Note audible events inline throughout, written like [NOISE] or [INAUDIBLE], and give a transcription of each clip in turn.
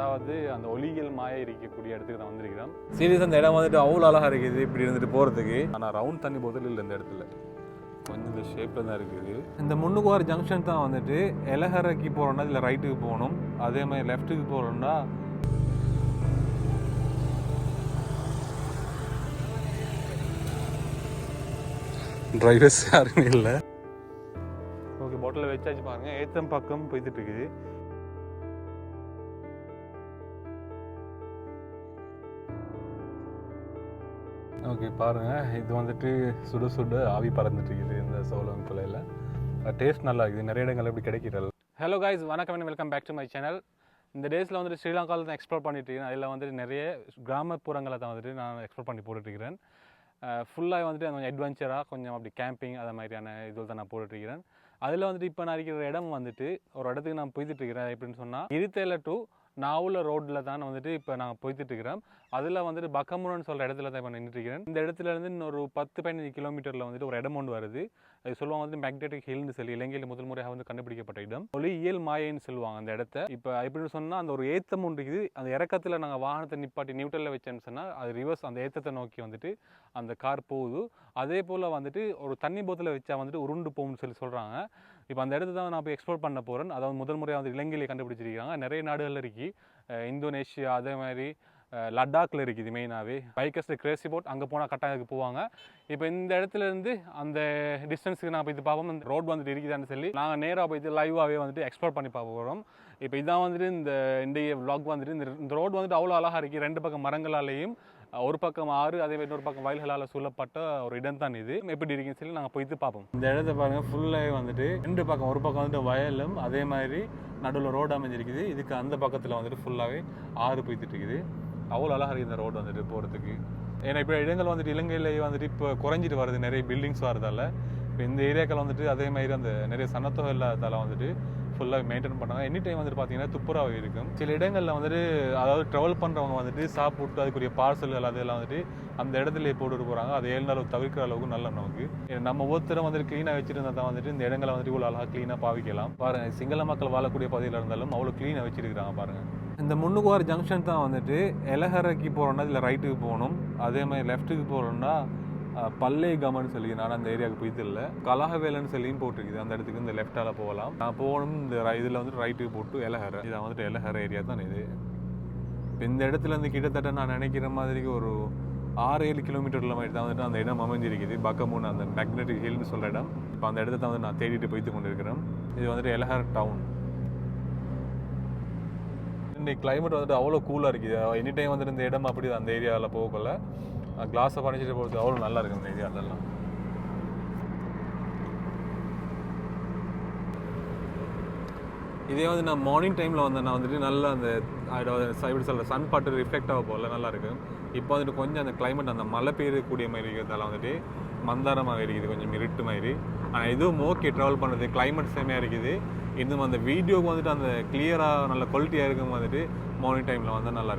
அதாவது அந்த ஒளியியல் மாய இருக்கக்கூடிய இடத்துக்கு தான் வந்திருக்கிறோம். சீரியஸ் அந்த இடம் வந்துட்டு அவ்வளோ அழகாக இருக்குது இப்படி இருந்துட்டு போகிறதுக்கு ஆனால் ரவுண்ட் தண்ணி போதில் இல்லை இந்த இடத்துல. கொஞ்சம் இந்த ஷேப்பில் தான் இருக்குது. இந்த முன்னுக்குவார் ஜங்ஷன் தான் வந்துட்டு எலஹரைக்கு போகிறோம்னா இதில் ரைட்டுக்கு போகணும். அதே மாதிரி லெஃப்ட்டுக்கு போகிறோம்னா டிரைவர்ஸ் யாருமே இல்லை. ஓகே பாட்டில் வச்சாச்சு பாருங்க. ஏத்தம் பக்கம் போய்கிட்டு இருக்குது. இருக்குது பாருங்கள் இது வந்துட்டு சுட சுட ஆவி பறந்துட்டு இருக்குது இந்த சோளம் குலையில். டேஸ்ட் நல்லா இருக்குது. நிறைய இடங்கள் எப்படி கிடைக்கிறது ஹலோ காய்ஸ் வணக்கம் and welcome back to my channel இந்த டேஸில் வந்துட்டு ஸ்ரீலங்காவில் தான் எக்ஸ்ப்ளோர் பண்ணிட்டு இருக்கேன். அதில் வந்துட்டு நிறைய கிராமப்புறங்களை தான் வந்துட்டு நான் எக்ஸ்ப்ளோர் பண்ணி போட்டுட்ருக்கிறேன். ஃபுல்லாக வந்துட்டு கொஞ்சம் அட்வென்ச்சராக கொஞ்சம் அப்படி கேம்பிங் அது மாதிரியான இதில் தான் நான் போட்டுட்ருக்கிறேன். அதில் வந்துட்டு இப்போ நான் இருக்கிற இடம் வந்துட்டு ஒரு இடத்துக்கு நான் போய்த்துட்டு இருக்கிறேன் எப்படின்னு சொன்னால் இருத்தேல டு நாவுல ரோட்டில் தான் வந்துட்டு இப்போ நாங்கள் போய்கிட்டு இருக்கிறோம் அதில் வந்துட்டு பக்கமுரன் சொல்கிற இடத்துல தான் இப்போ நின்றுட்டுருக்கிறேன் இந்த இடத்துல இருந்து இன்னொரு பத்து பதினஞ்சு கிலோமீட்டரில் வந்துட்டு ஒரு இடம் ஒன்று வருது. அது சொல்லுவாங்க வந்து மேக்னெட்டிக் ஹில்னு சொல்லி இலங்கையில் முதல் முறையாக வந்து கண்டுபிடிக்கப்பட்ட இடம். ஒழுங்கி இயல் மாயன்னு சொல்லுவாங்க அந்த இடத்த. இப்போ எப்படின்னு சொன்னால் அந்த ஒரு ஏத்தம் ஒன்று இருக்குது. அந்த இறக்கத்தில் நாங்கள் வாகனத்தை நிப்பாட்டி நியூட்டலில் வச்சேன்னு சொன்னால் அது ரிவர்ஸ் அந்த ஏத்தத்தை நோக்கி வந்துட்டு அந்த கார் போகுது. அதே போல் வந்துட்டு ஒரு தண்ணி போத்தில் வச்சா வந்துட்டு உருண்டு போகும்னு சொல்லி சொல்கிறாங்க இப்போ அந்த இடத்த தான் நான் போய் எக்ஸ்ப்ளோர் பண்ண போகிறேன் அதாவது முதல் முறையாக வந்து இலங்கையிலே கண்டுபிடிச்சிருக்காங்க நிறைய நாடுகளில் இருக்கு. இந்தோனேஷியா அதே மாதிரி லடாக்கில் லடாக்ல இருக்குது மெயினாகவே பைக்கர்ஸ் கிரேசி போட் அங்கே போனால் கட்டாயத்துக்கு போவாங்க. இப்போ இந்த இடத்துல இருந்து அந்த டிஸ்டன்ஸுக்கு நான் போய் இது பார்ப்போம். இந்த ரோட் வந்துட்டு இருக்குதான்னு சொல்லி நாங்கள் நேராக போயிட்டு லைவாகவே வந்துட்டு எக்ஸ்ப்ளோர் பண்ணி பார்க்க போகிறோம் இப்போ இதான் வந்துட்டு இந்த இன்றைய vlog வந்துட்டு இந்த இந்த ரோடு வந்துட்டு அவ்வளோ அழகாக இருக்குது ரெண்டு பக்கம் மரங்களாலேயும் ஒரு பக்கம் ஆறு அதே மாதிரி இன்னொரு பக்கம் வயல்களால் சூழப்பட்ட ஒரு இடம் தான் இது. எப்படி இருக்குன்னு சொல்லி நாங்கள் போயிட்டு பார்ப்போம். இந்த இடத்த பாருங்க ஃபுல்லாகவே வந்துட்டு ரெண்டு பக்கம் ஒரு பக்கம் வந்துட்டு வயலும் அதே மாதிரி நடுவில் ரோடு அமைஞ்சிருக்குது. இதுக்கு அந்த பக்கத்தில் வந்துட்டு ஃபுல்லாகவே ஆறு போய்த்துட்டு இருக்குது. அவ்வளோ அழகாக இருக்குது இந்த ரோடு வந்துட்டு போகிறதுக்கு ஏன்னா இப்போ இடங்கள் வந்துட்டு இலங்கையிலேயே வந்துட்டு இப்போ குறைஞ்சிட்டு வருது. நிறைய பில்டிங்ஸ் வரதால இப்போ இந்த ஏரியாக்கள் வந்துட்டு அதே மாதிரி அந்த நிறைய சனத்தொகை இல்லாததால வந்துட்டு ஃபுல்லாக மெயின்டைன் பண்ணாங்க எனி டைம் வந்துட்டு பார்த்தீங்கன்னா துப்புரவு இருக்கும். சில இடங்களில் வந்துட்டு அதாவது ட்ராவல் பண்ணுறவங்க வந்துட்டு சாப்பிட்டு அதுக்குரிய பார்சல்கள் அதெல்லாம் வந்துட்டு அந்த இடத்துல போட்டுட்டு போகிறாங்க அது ஏழு நாள் தவிர்க்கிற அளவுக்கு நல்ல நமக்கு நம்ம ஒவ்வொருத்தரும் வந்துட்டு க்ளீனாக வச்சிருந்தா தான் வந்துட்டு இந்த இடங்களை வந்துட்டு இவ்வளோ அழகாக க்ளீனாக பாவிக்கலாம். பாருங்க சிங்கள மக்கள் வாழக்கூடிய பகுதியில் இருந்தாலும் அவ்வளோ க்ளீனாக வச்சிருக்கிறாங்க பாருங்கள் இந்த முன்னுக்குவார் ஜங்ஷன் தான் வந்துட்டு எலஹரைக்கு போகிறோன்னா இதில் ரைட்டுக்கு போகணும். அதே மாதிரி லெஃப்ட்டுக்கு போகிறோன்னா பல்லே கமன்னு சொல்லி நான் அந்த ஏரியாவுக்கு போயிட்டு இல்லை. கலகவேலன்னு சொல்லியும் போட்டிருக்குது. அந்த இடத்துக்கு இந்த லெஃப்டால போகலாம். நான் போகணும் இந்த இதில் வந்துட்டு ரைட்டுக்கு போட்டு எலஹர. இதான் வந்துட்டு எலஹர ஏரியா தான் இது. இப்போ இந்த இடத்துல இருந்து கிட்டத்தட்ட நான் நினைக்கிற மாதிரி ஒரு ஆறு ஏழு கிலோமீட்டரில் மாதிரி தான் வந்துட்டு அந்த இடம் அமைஞ்சிருக்குது. பக்கமூன் அந்த மேக்னெட்டிக் ஹில்னு சொல்கிற இடம். இப்போ அந்த இடத்த தான் வந்து நான் தேடிட்டு போய்த்து கொண்டிருக்கிறேன். இது வந்துட்டு எலஹர் டவுன் இன்னைக்கு கிளைமேட் வந்துட்டு அவ்வளோ கூலாக இருக்குது. எனி டைம் வந்துட்டு இந்த இடம் அப்படி அந்த ஏரியாவில் போகல. கிளாஸை பணிச்சிட்டு போகிறது அவ்வளோ நல்லா இருக்குது இந்த ஏரியாலெல்லாம் இதே வந்து நான் மார்னிங் டைமில் வந்தேன்னா வந்துட்டு நல்லா அந்த எப்படி சொல்கிற சன் பாட்டு ரிஃப்ளெக்ட் ஆக போகல நல்லா இப்போ வந்துட்டு கொஞ்சம் அந்த கிளைமேட் அந்த மழை பெய்யக்கூடிய மாதிரி இருக்கிறதால வந்துட்டு மந்தாரமாக இருக்குது கொஞ்சம் இருட்டு மாதிரி. ஆனால் இதுவும் ஓகே ட்ராவல் பண்ணுறது கிளைமேட் செம்மையாக இருக்குது. இன்னும் அந்த வீடியோக்கு வந்துட்டு அந்த கிளியராக நல்ல குவாலிட்டியாக இருக்கும் வந்துட்டு மார்னிங் டைமில் வந்தால் நல்லா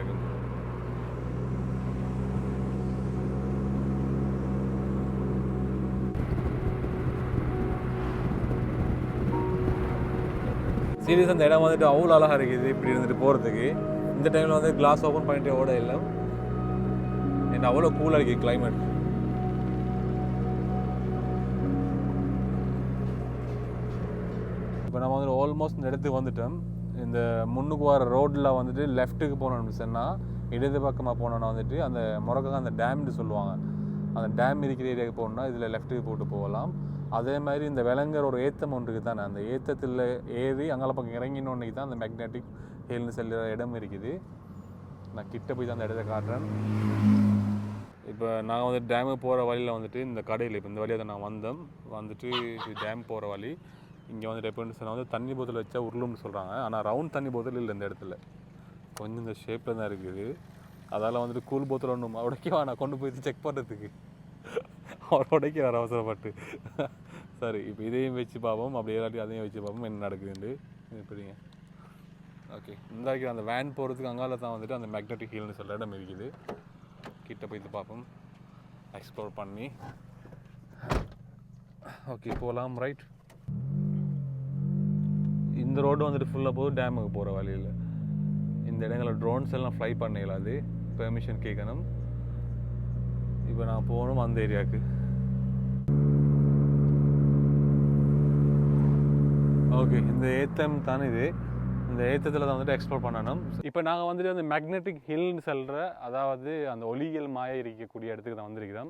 சீரியஸ் அந்த இடம் வந்துட்டு அவ்வளோ அழகாக இருக்குது. இப்படி இருந்துட்டு போகிறதுக்கு இந்த டைமில் வந்து கிளாஸ் ஓப்பன் பண்ணிட்டு ஓட இல்லை. என்ன அவ்வளோ கூலாக இருக்குது கிளைமேட் இப்போ நம்ம வந்து ஆல்மோஸ்ட் இந்த இடத்துக்கு வந்துட்டோம். இந்த முன்னுக்கு வர ரோட்டில் வந்துட்டு லெஃப்ட்டுக்கு போனோம்னு சொன்னால் இடது பக்கமாக போனோன்னா வந்துட்டு அந்த முறக்காக அந்த டேம்னு சொல்லுவாங்க. அந்த டேம் இருக்கிற ஏரியாவுக்கு போகணுன்னா இதில் லெஃப்ட்டுக்கு போட்டு போகலாம். அதே மாதிரி இந்த விலங்குற ஒரு ஏத்தம் ஒன்றுக்கு தானே அந்த ஏத்தத்தில் ஏறி அங்கே பக்கம் இறங்கினோன்னைக்கு தான் அந்த மேக்னெட்டிக் ஹில்னு சொல்லுற இடம் இருக்குது. நான் கிட்ட போய் தான் அந்த இடத்த காட்டுறேன். இப்போ நான் வந்து டேமுக்கு போகிற வழியில் வந்துட்டு இந்த கடையில் இப்போ இந்த வழியாக தான் நான் வந்தேன். வந்துட்டு டேம் போகிற வழி. இங்கே வந்துட்டு எப்படின்னு சொன்னால் வந்து தண்ணி போத்தல் வச்சா உருளும்னு சொல்கிறாங்க ஆனால் ரவுண்ட் தண்ணி போத்தல் இல்லை இந்த இடத்துல. கொஞ்சம் இந்த ஷேப்பில் தான் இருக்குது. அதால் வந்துட்டு கூல் போத்தல் ஒன்றும் உடைக்கவா நான் கொண்டு போய் செக் பண்ணுறதுக்கு [LAUGHS] அவர் உடைக்கிறார் அவசரப்பட்டு. சரி இப்போ இதையும் வச்சு பார்ப்போம் அப்படி இல்லாட்டி அதையும் வச்சு பார்ப்போம் என்ன நடக்குதுன்னு எப்படிங்க ஓகே இந்த வரைக்கும் அந்த வேன் போகிறதுக்கு அங்கால தான் வந்துட்டு அந்த மேக்னெட்டிக் ஹீல்னு சொல்ல இடம் இருக்குது. கிட்ட போய் இது பார்ப்போம் எக்ஸ்ப்ளோர் பண்ணி. ஓகே போகலாம் ரைட் இந்த ரோடு வந்துட்டு ஃபுல்லாக போகுது டேமுக்கு போகிற வழியில். இந்த இடங்களில் ட்ரோன்ஸ் எல்லாம் ஃப்ளை பண்ண இயலாது. பெர்மிஷன் கேட்கணும் இப்போ நான் போகணும் அந்த ஏரியாவுக்கு ஓகே இந்த ஏத்தம் தான் இது? இந்த ஏத்தத்தில் தான் வந்துட்டு எக்ஸ்ப்ளோர் பண்ணணும். இப்போ நாங்கள் வந்துட்டு அந்த மேக்னெட்டிக் ஹில்னு சொல்கிற அதாவது அந்த ஒளியியல் மாய இருக்கக்கூடிய இடத்துக்கு தான் வந்திருக்கிறோம்.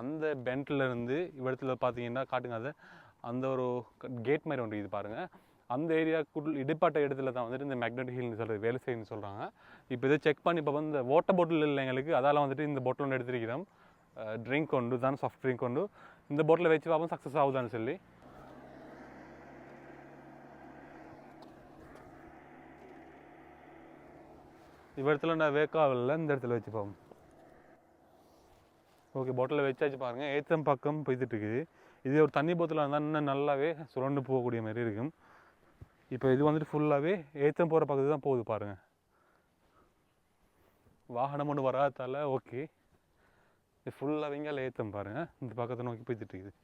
அந்த பென்ட்ல இருந்து இவ்விடத்துல பார்த்தீங்கன்னா காட்டுங்க அதை. அந்த ஒரு கேட் மாதிரி ஒன்று இது பாருங்கள் அந்த ஏரியாக்குள் இடைப்பட்ட இடத்துல தான் வந்துட்டு இந்த மேக்னெட்டிக் ஹில்னு சொல்கிறது வேலை செய்யணும்னு சொல்கிறாங்க இப்போ இதை செக் பண்ணி இப்போ வந்து வாட்டர் பாட்டில் இல்லை எங்களுக்கு அதால் வந்துட்டு இந்த பாட்டில் ஒன்று எடுத்திருக்கிறோம். ட்ரிங்க் கொண்டு தான் சாஃப்ட் ட்ரிங்க் கொண்டு இந்த பாட்டில் வச்சு பார்ப்போம் சக்ஸஸ் ஆகுதான்னு சொல்லி. இவ இடத்துல நான் வேக்காவில் இந்த இடத்துல வச்சு பார்ப்போம் ஓகே பாட்டிலில் வச்சாச்சு பாருங்கள் ஏத்தம் பக்கம் போய்த்துட்டு இருக்குது இது ஒரு தண்ணி போத்தில் இருந்தால் இன்னும் நல்லாவே சுரண்டு போகக்கூடிய மாதிரி இருக்கும். இப்போ இது வந்துட்டு ஃபுல்லாகவே ஏத்தம் போகிற பக்கத்து தான் போகுது பாருங்கள் வாகனம் ஒன்று வராதால ஓகே இது ஃபுல்லாக இங்கே ஏத்தம் பாருங்கள் இந்த பக்கத்தை நோக்கி போய்த்துட்டு இருக்குது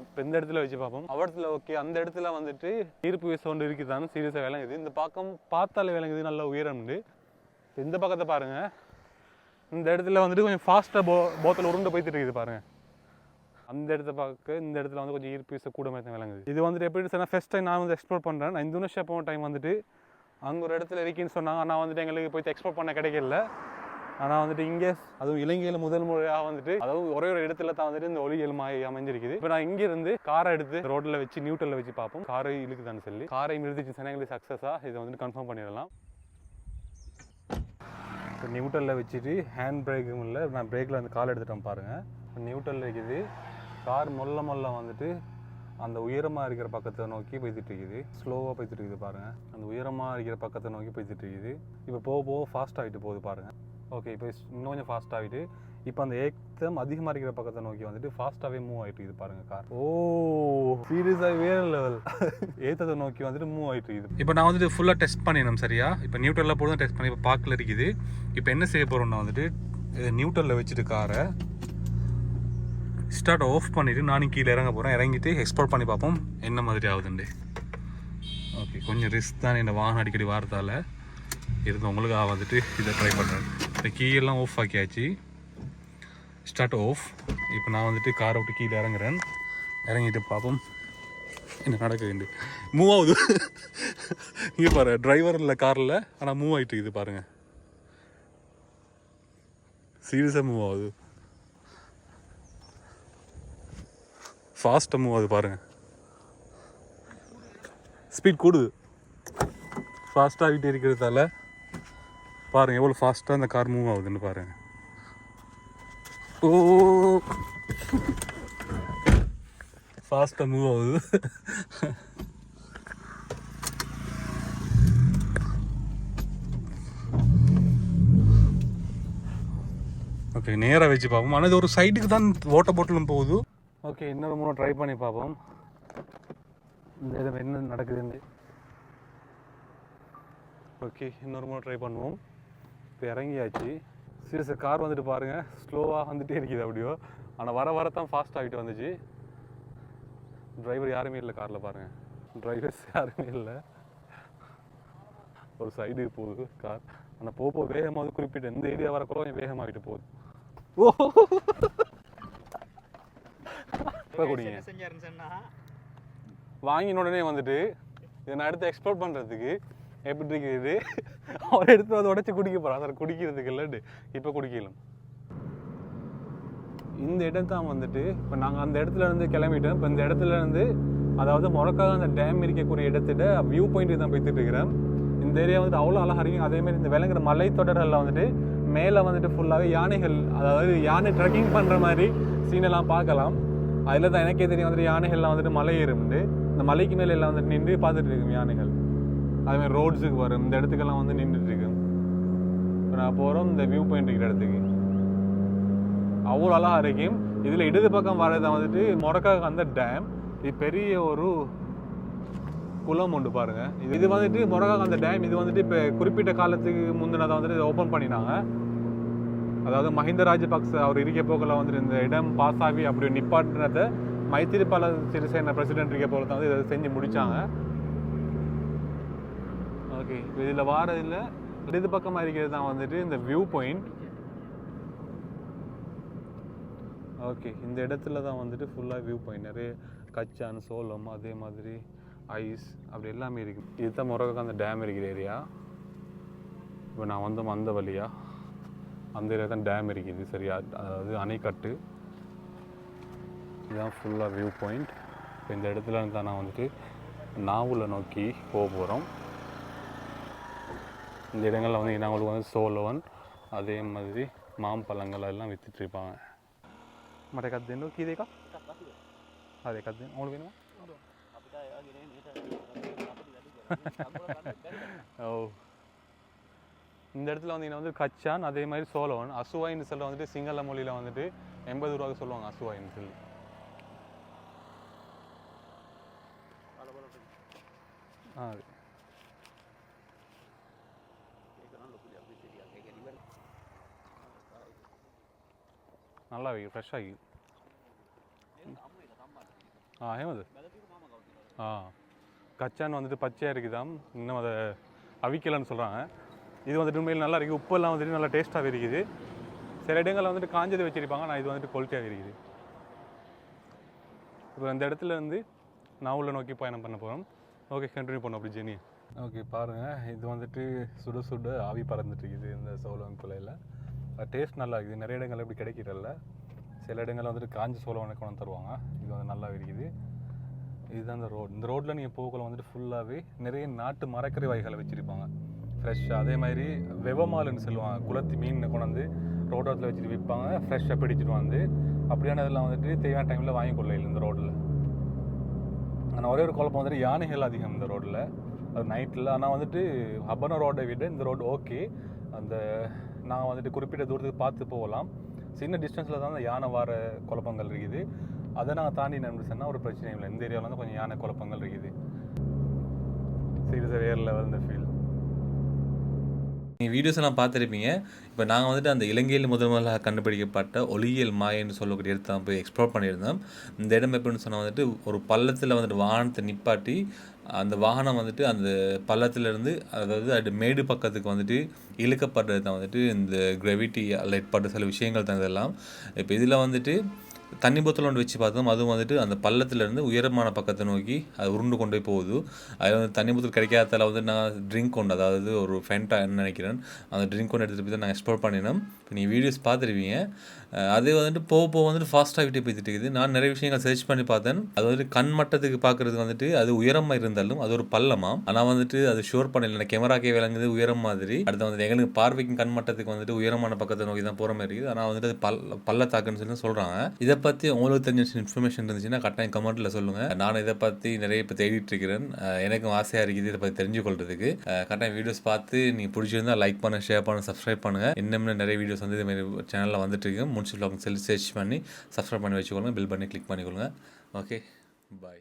இப்போ இந்த இடத்துல வச்சு பார்ப்போம். அவடத்தில் ஓகே அந்த இடத்துல வந்துட்டு ஈர்ப்பு விசை ஒன்று இருக்குதான்னு சீரியஸாக விளங்குது. இந்த பக்கம் பார்த்தாலே விளங்குது நல்ல உயரம்ண்டு இந்த பக்கத்தை பாருங்க. இந்த இடத்துல வந்துட்டு கொஞ்சம் ஃபாஸ்ட்டாக போ போத்தில் உருண்டு போய்த்துட்டு இருக்குது பாருங்க. அந்த இடத்த பார்க்க இந்த இடத்துல வந்து கொஞ்சம் ஈர்ப்பு விசை கூட மாதிரி விளங்குது. இது வந்துட்டு எப்படி சொன்னால் ஃபஸ்ட் டைம் நான் வந்து எக்ஸ்ப்ளோர் பண்ணுறேன் நான் இந்தோனேஷியா போன டைம் வந்துட்டு அங்கே ஒரு இடத்துல இருக்கின்னு சொன்னாங்க. ஆனால் வந்துட்டு எங்களுக்கு போய் எக்ஸ்ப்ளோர் பண்ண கிடைக்கல. ஆனால் வந்துட்டு இங்கே அதுவும் இலங்கையில் முதல் முறையாக வந்துட்டு அதாவது ஒரே ஒரு இடத்துல தான் வந்துட்டு இந்த ஒளியல் மாயை அமைஞ்சிருக்குது. இப்போ நான் இங்கே இருந்து காரை எடுத்து ரோட்டில் வச்சு நியூட்ரலில் வச்சு பார்ப்போம். காரை இழுக்குதான்னு சொல்லி. காரை மிருதிச்சு சொன்னா எங்களுக்கு சக்ஸஸாக இதை வந்துட்டு கன்ஃபார்ம் பண்ணிடலாம். இப்போ நியூட்டலில் வச்சுட்டு ஹேண்ட் பிரேக்கும் இல்லை நான் பிரேக்கில் வந்து கால் எடுத்துட்டேன் பாருங்கள் நியூட்டலில் இருக்குது. கார் மொல்ல மொல்ல வந்துட்டு அந்த உயரமாக இருக்கிற பக்கத்தை நோக்கி போய்த்துட்டு இருக்குது ஸ்லோவாக போய்த்துட்டு இருக்குது பாருங்கள் அந்த உயரமாக இருக்கிற பக்கத்தை நோக்கி போய்த்துட்டு இருக்குது இப்போ போக போக ஃபாஸ்ட் ஆகிட்டு போகுது பாருங்கள் ஓகே இப்போ இன்னும் கொஞ்சம் ஃபாஸ்ட் ஆகிட்டு இப்போ அந்த ஏத்தம் அதிகமாக இருக்கிற பக்கத்தை நோக்கி வந்துட்டு ஃபாஸ்ட்டாகவே மூவ் ஆகிட்டு இருக்குது பாருங்க கார் ஓ சீரியஸாக வேற லெவல் ஏத்தத்தை நோக்கி வந்துட்டு மூவ் ஆகிட்டு இருக்குது. இப்போ நான் வந்துட்டு ஃபுல்லாக டெஸ்ட் பண்ணிடணும் சரியா? இப்போ நியூட்டரில் போட்டு தான் டெஸ்ட் பண்ணி இப்போ பார்க்கல இருக்குது. இப்போ என்ன செய்ய போகிறோம்னா வந்துட்டு நியூட்டரில் வச்சுட்டு காரை ஸ்டார்ட் ஆஃப் பண்ணிவிட்டு நானும் கீழே இறங்க போகிறேன் இறங்கிட்டு எக்ஸ்ப்ளோர் பண்ணி பார்ப்போம். என்ன மாதிரி ஆகுதுண்டு ஓகே கொஞ்சம் ரிஸ்க் தான் இந்த வாகனம் அடிக்கடி வாரத்தால். இருந்து உங்களுக்காக வந்துட்டு இதை ட்ரை பண்ணுறேன் இந்த கீயெல்லாம் ஆஃப் ஆக்கியாச்சு. ஸ்டார்ட் ஆஃப் இப்போ நான் வந்துட்டு காரை விட்டு கீழே இறங்குறேன். இறங்கிட்டு பார்ப்போம் என்ன நடக்குது மூவ் ஆகுது. இங்கே பாரு டிரைவர் இல்லை காரில் ஆனால் மூவ் ஆகிட்டு இருக்குது பாருங்கள் சீரியஸாக மூவ் ஆகுது. ஃபாஸ்ட்டாக மூவ் ஆகுது பாருங்கள் ஸ்பீட் கூடுது. ஃபாஸ்ட்டாக ஆகிட்டு இருக்கிறதால பாருங்கள் எவ்வளோ ஃபாஸ்ட்டாக அந்த கார் மூவ் ஆகுதுன்னு பாருங்கள் ஃபாஸ்ட்டாக மூவ் ஆகுது ஓகே நேராக வச்சு பார்ப்போம். ஆனால் இது ஒரு சைடுக்கு தான் ஓட்ட போட்டிலும் போகுது. ஓகே இன்னொரு மூணு ட்ரை பண்ணி பார்ப்போம். இந்த இதில் என்ன நடக்குதுன்னு. ஓகே இன்னொரு மூணு ட்ரை பண்ணுவோம். இப்போ இறங்கியாச்சு. சீரியஸாக கார் வந்துட்டு பாருங்கள் ஸ்லோவாக வந்துட்டே இருக்குது அப்படியோ ஆனால் வர வர தான் ஃபாஸ்ட் ஆகிட்டு வந்துச்சு. டிரைவர் யாருமே இல்லை காரில் பாருங்கள் டிரைவர்ஸ் யாருமே இல்லை. ஒரு சைடு போகுது கார் ஆனால் போக போக வேகமாக குறிப்பிட்ட எந்த ஏரியா வரக்குள்ள கொஞ்சம் வேகமாகிட்டு போகுது. ஓ! இப்போ குடிங்க வாங்கின உடனே வந்துட்டு இதை நான் அடுத்து எக்ஸ்ப்ளோர் பண்ணுறதுக்கு எப்படி இருக்குது அவர் எடுத்து அதை உடச்சி குடிக்க போகிறான் அதை குடிக்கிறதுக்கு இல்லைட்டு இப்போ குடிக்கலாம். இந்த இடம் தான் வந்துட்டு இப்போ நாங்கள் அந்த இடத்துல இருந்து கிளம்பிட்டோம். இப்போ இந்த இடத்துல இருந்து அதாவது மொரக்காக அந்த டேம் இருக்கக்கூடிய இடத்துல வியூ பாயிண்ட் தான் போய்த்துட்டு இருக்கிறேன் இந்த ஏரியா வந்துட்டு அவ்வளோ அழகாக இருக்கும். அதேமாதிரி இந்த விளங்குற மலைத்தொடரில் வந்துட்டு மேலே வந்துட்டு ஃபுல்லாகவே யானைகள் அதாவது யானை ட்ரெக்கிங் பண்ணுற மாதிரி சீனெல்லாம் பார்க்கலாம். அதில் தான் எனக்கே தெரியும் வந்துட்டு யானைகள்லாம் வந்துட்டு மலை ஏறும்ண்டு. இந்த மலைக்கு மேலே எல்லாம் வந்துட்டு நின்று பார்த்துட்டு இருக்கும் யானைகள். அதுமாதிரி ரோட்ஸுக்கு வரும். இந்த இடத்துக்கெல்லாம் வந்து நின்றுட்டுருக்கு. இப்போ நான் போகிறோம் இந்த வியூ பாயிண்ட் இருக்கிற இடத்துக்கு. அவ்வளோ அழகாக இருக்கும் இதில் இடது பக்கம் வர்றது வந்துட்டு மொரக்காக அந்த டேம் இது பெரிய ஒரு குளம் உண்டு பாருங்க. இது இது வந்துட்டு மொரக்காக அந்த டேம் இது வந்துட்டு இப்போ குறிப்பிட்ட காலத்துக்கு முந்தினதை வந்துட்டு ஓப்பன் பண்ணினாங்க. அதாவது மஹிந்த ராஜபக்ச அவர் இருக்க போக்கில் வந்துட்டு இந்த இடம் பாஸ் ஆகி அப்படி நிப்பாட்டினதை மைத்திரிபால சிறிசேன பிரசிடென்ட் இருக்க போகிறத வந்து இதை செஞ்சு முடித்தாங்க இதில் வாரதில் இடது பக்கமாக இருக்கிறது தான் வந்துட்டு இந்த வியூ பாயிண்ட் ஓகே இந்த இடத்துல தான் வந்துட்டு ஃபுல்லாக வியூ பாயிண்ட் நிறைய கச்சான் சோளம் அதே மாதிரி ஐஸ் அப்படி எல்லாமே இருக்கு. இதுதான் முறக்க அந்த டேம் இருக்கிற ஏரியா இப்போ நான் வந்தோம் அந்த வழியாக அந்த ஏரியா தான் டேம் இருக்குது. சரியா அதாவது அணைக்கட்டு. இதுதான் ஃபுல்லாக வியூ பாயிண்ட் இப்போ இந்த இடத்துல தான் நான் வந்துட்டு நாவலை நோக்கி போக போகிறோம் இந்த இடங்களில் வந்து நாங்களுக்கு வந்து சோளவன் அதே மாதிரி மாம்பழங்கள் எல்லாம் வித்துட்டு இருப்பாங்க. மற்ற கத்து என்ன? கீதேக்கா அதே கத்து. உங்களுக்கு வேணுமா? [LAUGHS] ஓ. இந்த இடத்துல வந்து வந்து கச்சான் அதே மாதிரி சோளவன். அசுவாயின்னு சொல்ல வந்துட்டு சிங்கள மொழியில் வந்துட்டு எண்பது ரூபாய்க்கு சொல்லுவாங்க அசுவாயின்னு சொல்லி. ஆ நல்லா வை ஃப்ரெஷ் ஆகி. ஆ ஏமது ஆ. கச்சான் வந்துட்டு பச்சையாக இருக்குதாம். இன்னும் அதை அவிக்கலைன்னு சொல்கிறாங்க இது வந்துட்டு உண்மையில் நல்லா இருக்குது உப்பெல்லாம் வந்துட்டு நல்லா டேஸ்ட்டாகவே இருக்குது. சில இடங்களில் வந்துட்டு காஞ்சது வச்சிருப்பாங்க. நான் இது வந்துட்டு குவாலிட்டியாக இருக்குது. இப்போ இந்த இடத்துல இருந்து நான் உள்ள நோக்கி பயணம் பண்ண போகிறோம் ஓகே கண்டினியூ பண்ணோம் அப்படி ஜெனி ஓகே பாருங்கள் இது வந்துட்டு சுட சுட ஆவி பறந்துட்டு இருக்குது இந்த சோளம் குலையில். டேஸ்ட் நல்லா இருக்குது. நிறைய இடங்கள் இப்படி கிடைக்கிறதில்ல. சில இடங்களில் வந்துட்டு காஞ்ச சோளம் கொண்டு தருவாங்க. இது வந்து நல்லா இருக்குது. இதுதான் இந்த ரோடு இந்த ரோட்டில் நீங்கள் போகக்குள்ள வந்துட்டு ஃபுல்லாகவே நிறைய நாட்டு மரக்கறி வகைகளை வச்சுருப்பாங்க. ஃப்ரெஷ்ஷாக அதே மாதிரி வெவமாலுன்னு சொல்லுவாங்க. குளத்து மீன் கொண்டு வந்து ரோட்டத்தில் வச்சுட்டு விற்பாங்க ஃப்ரெஷ்ஷாக பிடிச்சிட்டு வந்து அப்படியான இதெல்லாம் வந்துட்டு தேவையான டைமில் வாங்கி கொள்ளையில் இந்த ரோட்டில் ஆனால் ஒரே ஒரு குழப்பம் வந்துட்டு யானைகள் அதிகம் இந்த ரோட்டில் அது நைட்டில் ஆனால் வந்துட்டு ஹபன ரோடை விட இந்த ரோடு ஓகே அந்த நான் வந்துட்டு குறிப்பிட்ட தூரத்துக்கு பார்த்து போகலாம். சின்ன டிஸ்டன்ஸில் தான் அந்த யானை வார குழப்பங்கள் இருக்குது. அதை நாங்கள் தாண்டி நம்பி ஒரு பிரச்சனையும் இல்லை. இந்த ஏரியாவில் வந்து கொஞ்சம் யானை குழப்பங்கள் இருக்குது. சீரியஸாக வேறு லெவல் இந்த ஃபீல் நீங்கள் வீடியோஸ் எல்லாம் பார்த்துருப்பீங்க. இப்போ நாங்கள் வந்துட்டு அந்த இலங்கையில் முதல் முதலாக கண்டுபிடிக்கப்பட்ட ஒளியியல் மாயன்னு சொல்லக்கூடிய இடத்த தான் போய் எக்ஸ்ப்ளோர் பண்ணியிருந்தோம். இந்த இடம் எப்படின்னு சொன்னால் வந்துட்டு ஒரு பள்ளத்தில் வந்துட்டு வானத்தை நிப்பாட்டி அந்த வாகனம் வந்துட்டு அந்த பள்ளத்துலேருந்து அதாவது அது மேடு பக்கத்துக்கு வந்துட்டு இழுக்கப்படுறது தான் வந்துட்டு இந்த கிராவிட்டி ஏற்பட்ட சில விஷயங்கள் தான் இதெல்லாம். இப்போ இதில் வந்துட்டு தண்ணி போத்தல் ஒன்று வச்சு பார்த்தோம். அதுவும் வந்துட்டு அந்த பள்ளத்துலேருந்து உயரமான பக்கத்தை நோக்கி அது உருண்டு கொண்டு போய் போகுது. அதில் வந்து தண்ணி பொத்தல் கிடைக்காததால் வந்து நான் ட்ரிங்க் கொண்டு அதாவது ஒரு ஃபென்டா நினைக்கிறேன் அந்த ட்ரிங்க் கொண்டு எடுத்துகிட்டு போய் தான் நான் எக்ஸ்ப்ளோர் பண்ணினோம். இப்போ நீங்கள் வீடியோஸ் பார்த்துருவீங்க அதே அது வந்துட்டு போக போக வந்துட்டு ஃபாஸ்ட்டாக விட்டு போய்த்துட்டு இருக்குது. நான் நிறைய விஷயங்கள் சர்ச் பண்ணி பார்த்தேன். அது வந்துட்டு கண் மட்டத்துக்கு பார்க்குறதுக்கு வந்துட்டு அது உயரமாக இருந்தாலும் அது ஒரு பள்ளமாக ஆனால் வந்துட்டு அது ஷோர் பண்ணல. கேமராக்கே விளங்குது உயரம் மாதிரி. அடுத்து வந்து எங்களுக்கு பார்வைக்கும் கண் மட்டத்துக்கு வந்துட்டு உயரமான பக்கத்தை நோக்கி தான் போகிற மாதிரி இருக்குது. ஆனால் வந்துட்டு அது பல்ல பள்ளத்தாக்குன்னு சொல்லி சொல்கிறாங்க இதை பற்றி உங்களுக்கு தெரிஞ்ச இன்ஃபர்மேஷன் இருந்துச்சுன்னா கட்டாயம் கமெண்ட்டில் சொல்லுங்கள் நான் இதை பற்றி நிறைய இப்போ தேடிட்டு இருக்கிறேன். எனக்கும் ஆசையாக இருக்குது இதை பற்றி தெரிஞ்சுக்கொள்றதுக்கு. கட்டாயம் வீடியோஸ் பார்த்து நீங்கள் பிடிச்சிருந்தா லைக் பண்ண ஷேர் பண்ண சப்ஸ்கிரைப் பண்ணுங்கள் இன்னும் நிறைய வீடியோஸ் வந்து இதுமாரி சேனலில் வந்துட்டு இருக்கு. முன்சிபல் செல் சர்ச் பண்ணி சப்ஸ்கிரைப் பண்ணி வச்சுக்கொள்ளுங்க. பில் பண்ணி கிளிக் பண்ணிக்கொள்ளுங்க. Okay bye